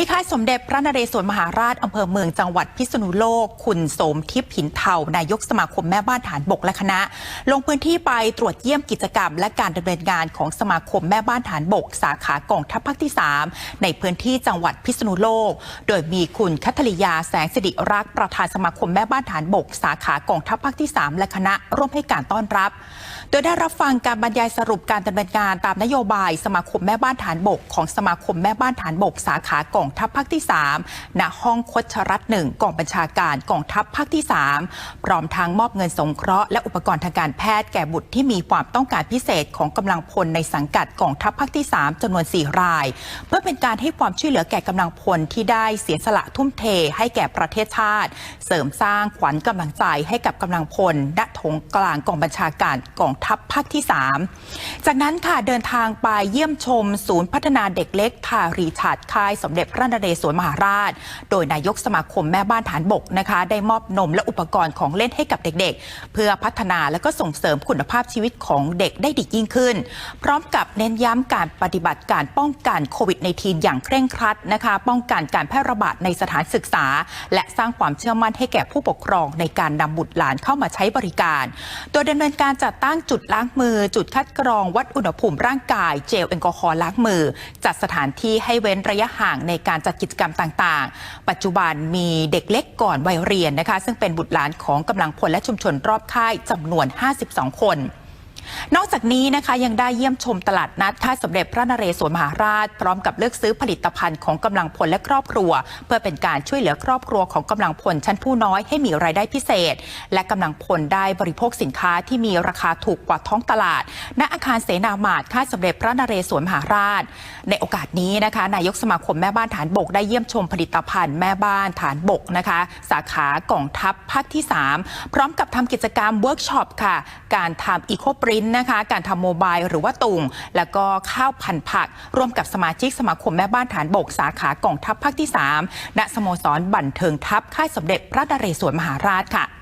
ที่ค่ายสมเด็จพระนเรศวรมหาราชอำเภอเมืองจังหวัดพิษณุโลก คุณโสมทิพย์หินเทานายกสมาคมแม่บ้านฐานบกและคณะ ลงพื้นที่ไปตรวจเยี่ยมกิจกรรม และการดำเนินงานของสมาคมแม่บ้านฐานบก สาขากองทัพภาคที่ 3 ในพื้นที่จังหวัดพิษณุโลก โดยมีคุณคัทริยาแสงสิริรักษ์ประธานสมาคมแม่บ้านฐานบก สาขากองทัพภาคที่ 3 และคณะร่วมให้การต้อนรับ โดยได้รับฟังการบรรยายสรุปการดำเนินงานตามนโยบาย สมาคมแม่บ้านฐานบก ของสมาคมแม่บ้านฐานบก สาขากององทัพภาคที่ 3 ณ ห้องคดชรัตหนึ่งกองบัญชาการกองทัพภาคที่ 3 พร้อมทั้งมอบเงินสงเคราะห์และอุปกรณ์ทางการแพทย์แก่บุตรที่มีความต้องการพิเศษของกำลังพลในสังกัดกองทัพภาคที่ 3จำนวน 4 ราย เพื่อเป็นการให้ความช่วยเหลือแก่กำลังพลที่ได้เสียสละทุ่มเทให้แก่ประเทศชาติ เสริมสร้างขวัญกำลังใจให้กับกำลังพลณถงกลางกองบัญชาการกองทัพภาคที่ 3 จากนั้นค่ะเดินทางไปเยี่ยมชม ศูนย์พัฒนาเด็กเล็กทารีชาดค่ายสมเด็จพระนเรศวรมหาราช โดยนายกสมาคมแม่บ้านฐานบกนะคะ ได้มอบนมและอุปกรณ์ของเล่นให้กับเด็กๆ เพื่อพัฒนาและก็ส่งเสริมคุณภาพชีวิตของเด็กได้ดียิ่งขึ้น พร้อมกับเน้นย้ำการปฏิบัติการป้องกันโควิด -19 อย่างเคร่งครัดนะคะ ป้องกันการแพร่ระบาดในสถานศึกษา และสร้างความเชื่อมั่นให้แก่ผู้ปกครองในการนำบุตรหลานเข้ามาใช้บริการ โดยดำเนินการจัดตั้งจุดล้างมือ จุดคัดกรองวัดอุณหภูมิร่างกาย เจลแอลกอฮอล์ล้างมือ จัดสถานที่ให้เว้นระยะห่างในการจัดกิจกรรมต่างๆ ปัจจุบันมีเด็กเล็กก่อนวัยเรียนนะคะ ซึ่งเป็นบุตรหลานของกำลังพลและชุมชนรอบค่ายจำนวน 52 คน นอกจากนี้นะคะยังได้เยี่ยมชมตลาดนัดค่าสมเด็จพระนเรศวรมหาราช พร้อมกับเลือกซื้อผลิตภัณฑ์ของกำลังพลและครอบครัว เพื่อเป็นการช่วยเหลือครอบครัวของกำลังพลชั้นผู้น้อยให้มีรายได้พิเศษ และกำลังพลได้บริโภคสินค้าที่มีราคาถูกกว่าท้องตลาด ณอาคารเสนาหมาตค่าสมเด็จพระนเรศวรมหาราช ในโอกาสนี้นะคะนายกสมาคมแม่บ้านฐานบกได้เยี่ยมชมผลิตภัณฑ์แม่บ้านฐานบกนะคะ สาขากองทัพภาคที่ 3 พร้อมกับทำกิจกรรมเวิร์กช็อปค่ะ การทำอีโคปรินนะคะ การทำโมบายหรือว่าตุง แล้วก็ข้าวพันผัก ร่วมกับสมาชิกสมาคมแม่บ้านฐานบกสาขากองทัพภาคที่ 3 ณ สโมสรบันเทิงทัพค่ายสมเด็จพระนเรศวรมหาราชค่ะ